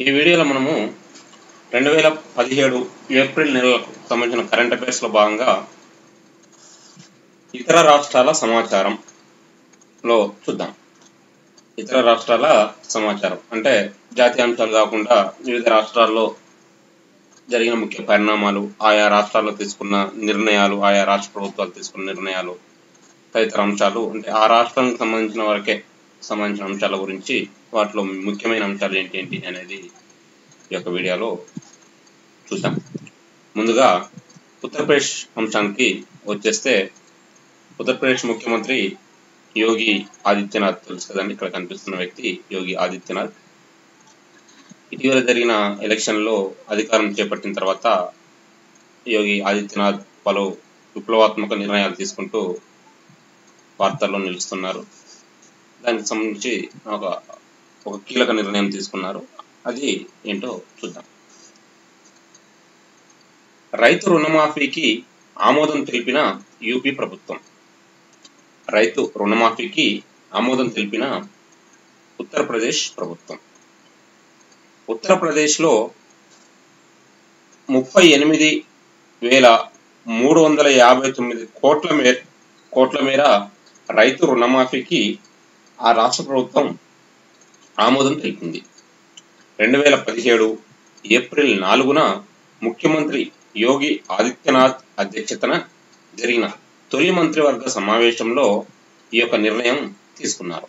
ఈ వీడియోలో మనము రెండు వేల పదిహేడు ఏప్రిల్ నెలలకు సంబంధించిన కరెంట్ అఫైర్స్లో భాగంగా ఇతర రాష్ట్రాల సమాచారంలో చూద్దాం. ఇతర రాష్ట్రాల సమాచారం. అంటే జాతీయ అంశాలు కాకుండా వివిధ రాష్ట్రాల్లో జరిగిన ముఖ్య పరిణామాలు ఆయా రాష్ట్రాల్లో తీసుకున్న నిర్ణయాలు ఆయా రాష్ట్ర ప్రభుత్వాలు తీసుకున్న నిర్ణయాలు తదితర అంశాలు. అంటే ఆ రాష్ట్రానికి సంబంధించిన వరకే సంబంధించిన అంశాల గురించి వాటిలో ముఖ్యమైన అంశాలు ఏంటి ఏంటి అనేది ఈ యొక్క వీడియోలో చూసాం ముందుగా ఉత్తరప్రదేశ్ అంశానికి వచ్చేస్తే ఉత్తరప్రదేశ్ ముఖ్యమంత్రి యోగి ఆదిత్యనాథ్ తెలుసు కదండి ఇక్కడ కనిపిస్తున్న వ్యక్తి యోగి ఆదిత్యనాథ్. ఇటీవల జరిగిన ఎలక్షన్లో అధికారం చేపట్టిన తర్వాత యోగి ఆదిత్యనాథ్ పలు విప్లవాత్మక నిర్ణయాలు తీసుకుంటూ వార్తల్లో నిలుస్తున్నారు. దానికి సంబంధించి ఒక ఒక కీలక నిర్ణయం తీసుకున్నారు. అది ఏంటో చూద్దాం. రైతు రుణమాఫీకి ఆమోదం తెలిపిన యూపీ ప్రభుత్వం. రైతు రుణమాఫీకి ఆమోదం తెలిపిన ఉత్తరప్రదేశ్ ప్రభుత్వం. ఉత్తరప్రదేశ్లో ముప్పై ఎనిమిది వేల మూడు వందల యాభై తొమ్మిది కోట్ల మేర కోట్ల మేర రైతు రుణమాఫీకి ఆ రాష్ట్ర ప్రభుత్వం ఆమోదం తెలిపింది. రెండు వేల పదిహేడు ఏప్రిల్ నాలుగున ముఖ్యమంత్రి యోగి ఆదిత్యనాథ్ అధ్యక్షతన జరిగిన తొలి మంత్రివర్గ సమావేశంలో ఈ యొక్క నిర్ణయం తీసుకున్నారు.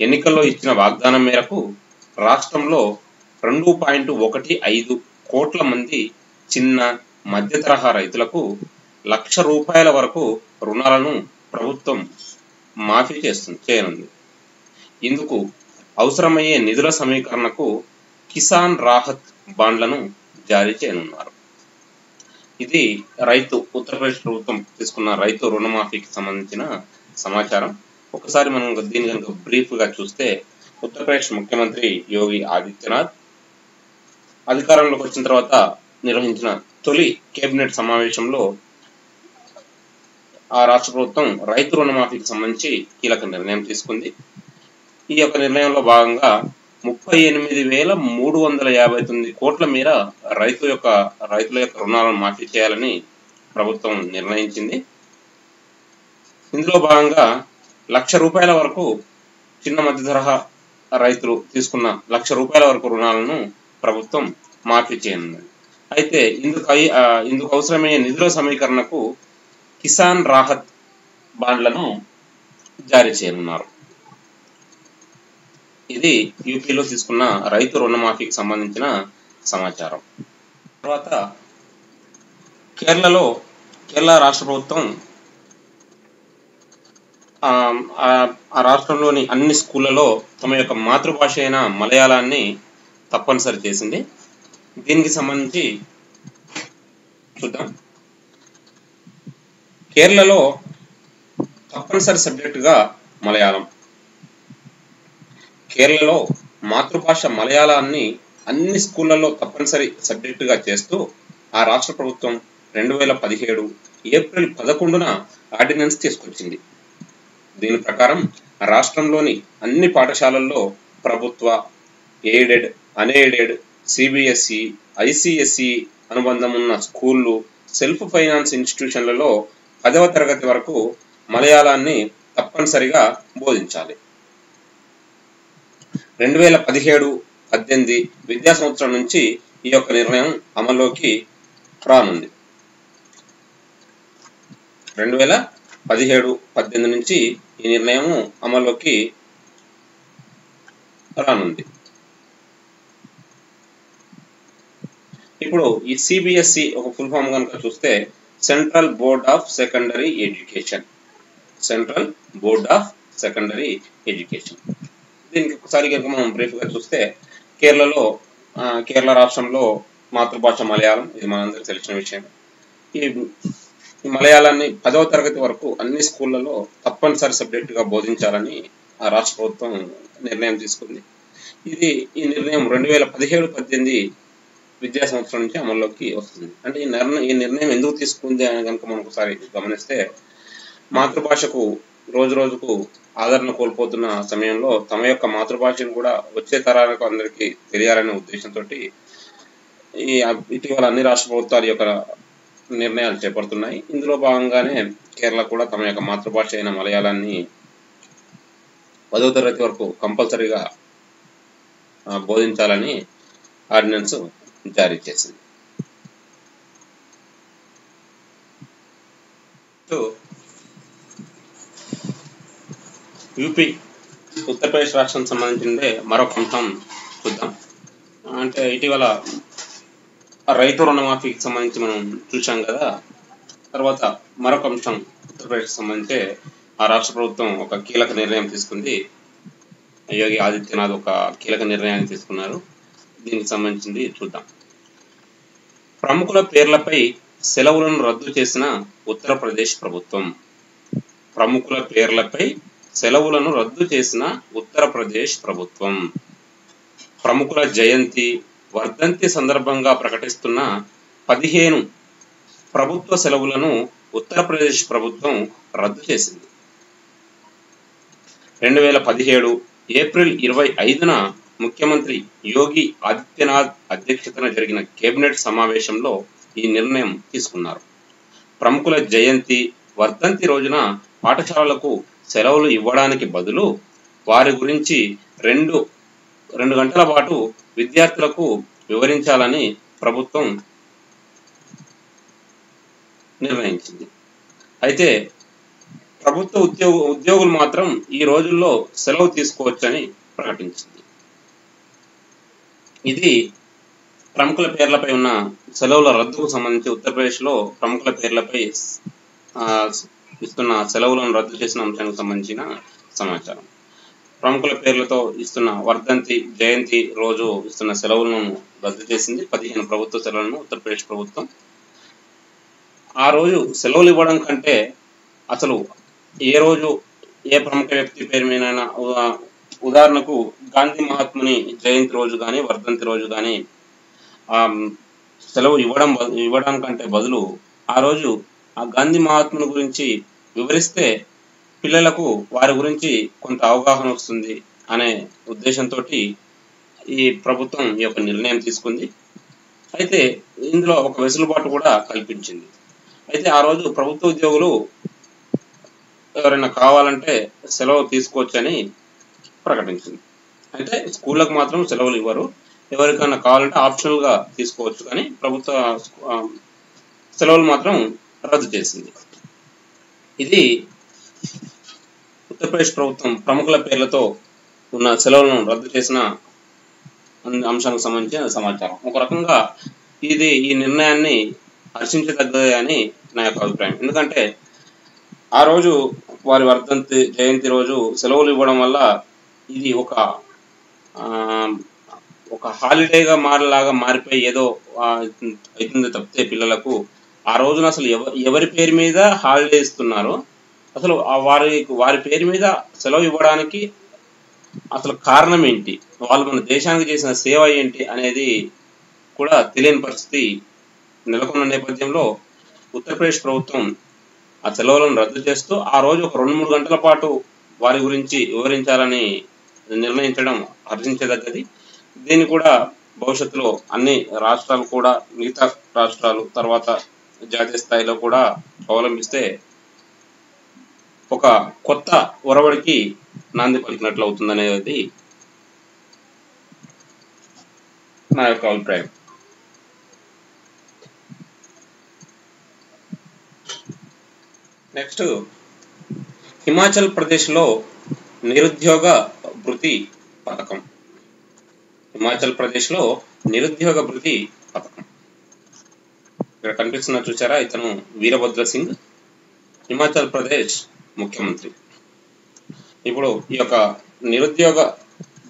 ఎన్నికల్లో ఇచ్చిన వాగ్దానం మేరకు రాష్ట్రంలో రెండు పాయింట్ ఒకటి ఐదు కోట్ల మంది చిన్న మధ్య తరహా రైతులకు లక్ష రూపాయల వరకు రుణాలను ప్రభుత్వం మాఫీ చేస్తుంది చేయనుంది. ఇందుకు అవసరమయ్యే నిధుల సమీకరణకు కిసాన్ రాహత్ బాండ్లను జారీ చేయనున్నారు. ఇది రైతు ఉత్తరప్రదేశ్ ప్రభుత్వం తీసుకున్న రైతు రుణమాఫీకి సంబంధించిన సమాచారం. ఒకసారి మనం దీని కనుక బ్రీఫ్గా చూస్తే ఉత్తరప్రదేశ్ ముఖ్యమంత్రి యోగి ఆదిత్యనాథ్ అధికారంలోకి వచ్చిన తర్వాత నిర్వహించిన తొలి కేబినెట్ సమావేశంలో ఆ రాష్ట్ర ప్రభుత్వం రైతు రుణమాఫీకి సంబంధించి కీలక నిర్ణయం తీసుకుంది. ఈ యొక్క నిర్ణయంలో భాగంగా ముప్పై ఎనిమిది వేల మూడు వందల యాభై తొమ్మిది కోట్ల మేర రైతు యొక్క రైతుల యొక్క రుణాలను మాఫీ చేయాలని ప్రభుత్వం నిర్ణయించింది. ఇందులో భాగంగా లక్ష రూపాయల వరకు చిన్న మధ్య తరహా రైతులు తీసుకున్న లక్ష రూపాయల వరకు రుణాలను ప్రభుత్వం మాఫీ చేయనుంది. అయితే ఇందుకు ఇందుకు అవసరమయ్యే నిధుల సమీకరణకు కిసాన్ రాహత్ బాండ్లను జారీ చేయనున్నారు. ఇది యూపీలో తీసుకున్న రైతు రుణమాఫీకి సంబంధించిన సమాచారం. తర్వాత కేరళలో కేరళ రాష్ట్ర ప్రభుత్వం ఆ రాష్ట్రంలోని అన్ని స్కూళ్ళలో తమ యొక్క మాతృభాష అయిన మలయాళాన్ని తప్పనిసరి చేసింది. దీనికి సంబంధించి చూద్దాం. కేరళలో తప్పనిసరి సబ్జెక్టుగా మలయాళం. కేరళలో మాతృభాష మలయాళాన్ని అన్ని స్కూళ్ళలో తప్పనిసరి సబ్జెక్టుగా చేస్తూ ఆ రాష్ట్ర ప్రభుత్వం రెండు వేల పదిహేడు ఏప్రిల్ పదకొండున ఆర్డినెన్స్ తీసుకొచ్చింది. దీని ప్రకారం రాష్ట్రంలోని అన్ని పాఠశాలల్లో ప్రభుత్వ ఎయిడెడ్ అన్ఎయిడెడ్ సిబిఎస్ఈ ఐసిఎస్ఈ అనుబంధం ఉన్న స్కూళ్ళు సెల్ఫ్ ఫైనాన్స్ ఇన్స్టిట్యూషన్లలో పదవ తరగతి వరకు మలయాళాన్ని తప్పనిసరిగా బోధించాలి. రెండు వేల పదిహేడు పద్దెనిమిది విద్యా సంవత్సరం నుంచి ఈ యొక్క నిర్ణయం అమల్లోకి రానుంది. రెండు వేల పదిహేడు పద్దెనిమిది నుంచి ఈ నిర్ణయం అమల్లోకి రానుంది. ఇప్పుడు ఈ సిబిఎస్ఈ ఒక ఫుల్ ఫామ్ కనుక చూస్తే central board of secondary education central board of secondary education దీనికి ఒకసారి కనుక మనం బ్రీఫ్గా చూస్తే కేరళలో కేరళ రాష్ట్రంలో మాతృభాష మలయాళం ఇది మనందరికీ తెలిసిన విషయం. ఈ ఈ మలయాళాన్ని పదవ తరగతి వరకు అన్ని స్కూళ్ళలో తప్పనిసరి సబ్జెక్టుగా బోధించాలని ఆ రాష్ట్ర ప్రభుత్వం నిర్ణయం తీసుకుంది. ఇది ఈ నిర్ణయం రెండు వేల పదిహేడు పద్దెనిమిది విద్యా సంవత్సరం నుంచి అమల్లోకి వస్తుంది. అంటే ఈ నిర్ణయం ఈ నిర్ణయం ఎందుకు తీసుకుంది అని కనుక మనం ఒకసారి గమనిస్తే మాతృభాషకు రోజు రోజుకు ఆదరణ కోల్పోతున్న సమయంలో తమ యొక్క మాతృభాషను కూడా వచ్చే తరాలకు అందరికీ తెలియాలనే ఉద్దేశంతో ఈ ఇటీవల అన్ని రాష్ట్ర ప్రభుత్వాల యొక్క నిర్ణయాలు చేపడుతున్నాయి. ఇందులో భాగంగానే కేరళ కూడా తమ యొక్క మాతృభాష అయిన మలయాళాన్ని పదో తరగతి వరకు కంపల్సరీగా బోధించాలని ఆర్డినెన్స్ జారీ చేసింది. యూపీ ఉత్తరప్రదేశ్ రాష్ట్రానికి సంబంధించిందే మరొక అంశం చూద్దాం. అంటే ఇటీవల రైతు రుణమాఫీకి సంబంధించి మనం చూసాం కదా తర్వాత మరొక అంశం ఉత్తరప్రదేశ్కి సంబంధించి ఆ రాష్ట్ర ప్రభుత్వం ఒక కీలక నిర్ణయం తీసుకుంది. యోగి ఆదిత్యనాథ్ ఒక కీలక నిర్ణయాన్ని తీసుకున్నారు. దీనికి సంబంధించింది చూద్దాం. ప్రముఖుల పేర్లపై సెలవులను రద్దు చేసిన ఉత్తరప్రదేశ్ ప్రభుత్వం. ప్రముఖుల పేర్లపై సెలవులను రద్దు చేసిన ఉత్తరప్రదేశ్ ప్రభుత్వం. ప్రముఖుల జయంతి వర్ధంతి సందర్భంగా ప్రకటిస్తున్న పదిహేను ప్రభుత్వ సెలవులను ఉత్తరప్రదేశ్ ప్రభుత్వం రద్దు చేసింది. రెండు వేల పదిహేడు ఏప్రిల్ ఇరవై ఐదున ముఖ్యమంత్రి యోగి ఆదిత్యనాథ్ అధ్యక్షతన జరిగిన కేబినెట్ సమావేశంలో ఈ నిర్ణయం తీసుకున్నారు. ప్రముఖుల జయంతి వర్ధంతి రోజున పాఠశాలలకు సెలవులు ఇవ్వడానికి బదులు వారి గురించి రెండు రెండు గంటల పాటు విద్యార్థులకు వివరించాలని ప్రభుత్వం నిర్ణయించింది. అయితే ప్రభుత్వ ఉద్యోగ ఉద్యోగులు మాత్రం ఈ రోజుల్లో సెలవు తీసుకోవచ్చని ప్రకటించింది. ఇది ప్రముఖుల పేర్లపై ఉన్న సెలవుల రద్దుకు సంబంధించి ఉత్తరప్రదేశ్లో ప్రముఖుల పేర్లపై ఇస్తున్న సెలవులను రద్దు చేసిన అంశానికి సంబంధించిన సమాచారం. ప్రముఖుల పేర్లతో ఇస్తున్న వర్ధంతి జయంతి రోజు ఇస్తున్న సెలవులను రద్దు చేసింది పదిహేను ప్రభుత్వ సెలవులను ఉత్తరప్రదేశ్ ప్రభుత్వం. ఆ రోజు సెలవులు ఇవ్వడం కంటే అసలు ఏ రోజు ఏ ప్రముఖ వ్యక్తి పేరు మీద ఉదాహరణకు గాంధీ మహాత్ముని జయంతి రోజు కానీ వర్ధంతి రోజు కానీ సెలవు ఇవ్వడం ఇవ్వడం కంటే బదులు ఆ రోజు ఆ గాంధీ మహాత్ముని గురించి వివరిస్తే పిల్లలకు వారి గురించి కొంత అవగాహన వస్తుంది అనే ఉద్దేశంతో ఈ ప్రభుత్వం ఈ యొక్క నిర్ణయం తీసుకుంది. అయితే ఇందులో ఒక వెసులుబాటు కూడా కల్పించింది. అయితే ఆ రోజు ప్రభుత్వ ఉద్యోగులు ఎవరైనా కావాలంటే సెలవు తీసుకోవచ్చని ప్రకటించింది. అయితే స్కూళ్ళకు మాత్రం సెలవులు ఇవ్వరు. ఎవరికైనా కావాలంటే ఆప్షనల్గా తీసుకోవచ్చు కానీ ప్రభుత్వ సెలవులు మాత్రం రద్దు చేసింది. ఇది ఉత్తరప్రదేశ్ ప్రభుత్వం ప్రముఖుల పేర్లతో ఉన్న సెలవులను రద్దు చేసిన అంశానికి సంబంధించిన సమాచారం. ఒక రకంగా ఇది ఈ నిర్ణయాన్ని హర్షించదగ్గదే అని నా యొక్క అభిప్రాయం. ఎందుకంటే ఆ రోజు వారి వర్ధంతి జయంతి రోజు సెలవులు ఇవ్వడం వల్ల ఇది ఒక ఒక హాలిడేగా మారలాగా మారిపోయి ఏదో అవుతుంది తప్పితే పిల్లలకు ఆ రోజున అసలు ఎవ ఎవరి పేరు మీద హాలిడే ఇస్తున్నారో అసలు ఆ వారి వారి పేరు మీద సెలవు ఇవ్వడానికి అసలు కారణం ఏంటి? వాళ్ళు మన దేశానికి చేసిన సేవ ఏంటి అనేది కూడా తెలియని పరిస్థితి నెలకొన్న నేపథ్యంలో ఉత్తరప్రదేశ్ ప్రభుత్వం ఆ సెలవులను రద్దు చేస్తూ ఆ రోజు ఒక రెండు మూడు గంటల పాటు వారి గురించి వివరించాలని నిర్ణయించడం హర్షించదగ్గది దీన్ని కూడా భవిష్యత్తులో అన్ని రాష్ట్రాలు కూడా మిగతా రాష్ట్రాలు తర్వాత జాతీయ స్థాయిలో కూడా అవలంబిస్తే ఒక కొత్త ఒరవడికి నాంది పలికినట్లు అవుతుందనేది నా యొక్క అభిప్రాయం. నెక్స్ట్ హిమాచల్ ప్రదేశ్లో నిరుద్యోగ భృతి పథకం. హిమాచల్ ప్రదేశ్లో నిరుద్యోగ భృతి పథకం. ఇక్కడ కనిపిస్తున్న చూసారా ఇతను వీరభద్ర సింగ్ హిమాచల్ ప్రదేశ్ ముఖ్యమంత్రి. ఇప్పుడు ఈ యొక్క నిరుద్యోగ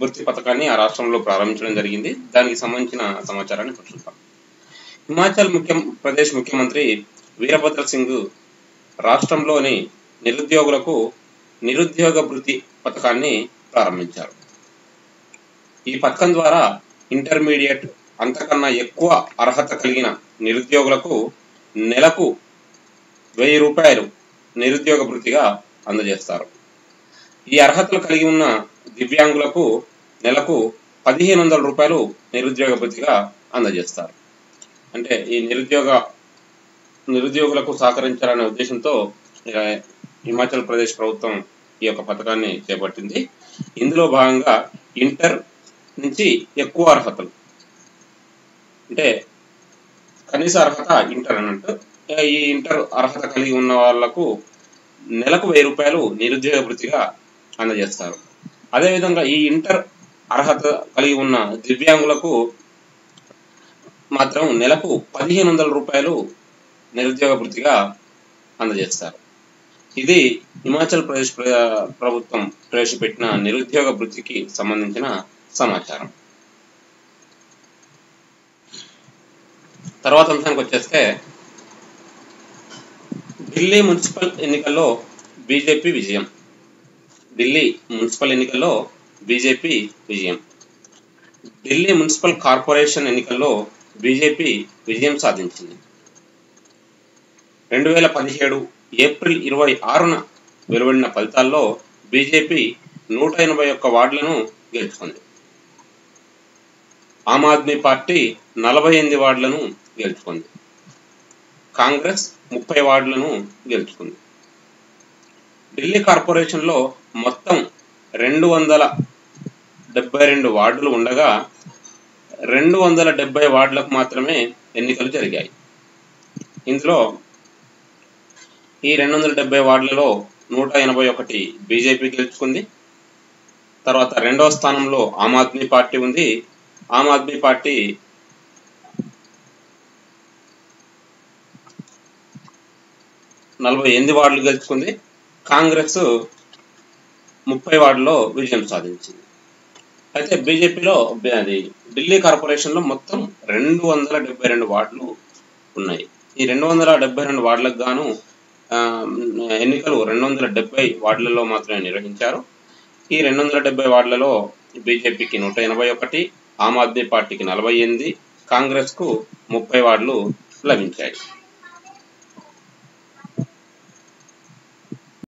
భృతి పథకాన్ని ఆ రాష్ట్రంలో ప్రారంభించడం జరిగింది. దానికి సంబంధించిన సమాచారాన్ని ఇప్పుడు చూద్దాం. హిమాచల్ ముఖ్యం ప్రదేశ్ ముఖ్యమంత్రి వీరభద్ర సింగ్ రాష్ట్రంలోని నిరుద్యోగులకు నిరుద్యోగ భృతి పథకాన్ని ప్రారంభించారు. ఈ పథకం ద్వారా ఇంటర్మీడియట్ అంతకన్నా ఎక్కువ అర్హత కలిగిన నిరుద్యోగులకు నెలకు వెయ్యి రూపాయలు నిరుద్యోగ భృతిగా అందజేస్తారు. ఈ అర్హతలు కలిగి ఉన్న దివ్యాంగులకు నెలకు పదిహేను వందల రూపాయలు నిరుద్యోగ భృతిగా అందజేస్తారు. అంటే ఈ నిరుద్యోగ నిరుద్యోగులకు సహకరించాలనే ఉద్దేశంతో హిమాచల్ ప్రదేశ్ ప్రభుత్వం ఈ యొక్క పథకాన్ని చేపట్టింది. ఇందులో భాగంగా ఇంటర్ నుంచి ఎక్కువ అర్హతలు. అంటే కనీస అర్హత ఇంటర్ అన్నట్టు ఈ ఇంటర్ అర్హత కలిగి ఉన్న వాళ్ళకు నెలకు వెయ్యి రూపాయలు నిరుద్యోగ వృత్తిగా అందజేస్తారు. అదేవిధంగా ఈ ఇంటర్ అర్హత కలిగి ఉన్న దివ్యాంగులకు మాత్రం నెలకు పదిహేను వందల రూపాయలు నిరుద్యోగ వృత్తిగా అందజేస్తారు. ఇది హిమాచల్ ప్రదేశ్ ప్రభుత్వం ప్రవేశపెట్టిన నిరుద్యోగ వృద్ధికి సంబంధించిన సమాచారం. తర్వాత అంశానికి వచ్చేస్తే ఢిల్లీ మున్సిపల్ ఎన్నికల్లో బీజేపీ విజయం. ఢిల్లీ మున్సిపల్ ఎన్నికల్లో బీజేపీ విజయం. ఢిల్లీ మున్సిపల్ కార్పొరేషన్ ఎన్నికల్లో బీజేపీ విజయం సాధించింది. రెండు వేల పదిహేడు ఏప్రిల్ ఇరవై ఆరున వెలువడిన ఫలితాల్లో బీజేపీ నూట ఎనభై ఒక్క వార్డులను గెలుచుకుంది. ఆమ్ ఆద్మీ పార్టీ నలభై ఎనిమిది వార్డులను గెలుచుకుంది. కాంగ్రెస్ ముప్పై వార్డులను గెలుచుకుంది. ఢిల్లీ కార్పొరేషన్లో మొత్తం రెండు వందల డెబ్బై రెండు వార్డులు ఉండగా రెండు వందల డెబ్బై వార్డులకు మాత్రమే ఎన్నికలు జరిగాయి. ఇందులో ఈ రెండు వందల డెబ్బై వార్డులలో నూట ఎనభై ఒకటి బీజేపీ గెలుచుకుంది. తర్వాత రెండవ స్థానంలో ఆమ్ ఆద్మీ పార్టీ ఉంది. ఆమ్ ఆద్మీ పార్టీ నలభై ఎనిమిది వార్డులు గెలుచుకుంది. కాంగ్రెస్ ముప్పై వార్డులో విజయం సాధించింది. అయితే బీజేపీలో అది ఢిల్లీ కార్పొరేషన్లో మొత్తం రెండు వందల డెబ్బై రెండు వార్డులు ఉన్నాయి. ఈ రెండు వందల డెబ్బై రెండు వార్డులకు గాను ఎన్నికలు రెండు వందల డెబ్బై వార్డులలో మాత్రమే నిర్వహించారు. ఈ రెండు వందల డెబ్బై వార్డులలో బీజేపీకి నూట ఎనభై ఒకటి ఆమ్ ఆద్మీ పార్టీకి నలభై ఎనిమిది కాంగ్రెస్కు ముప్పై వార్డులు లభించాయి.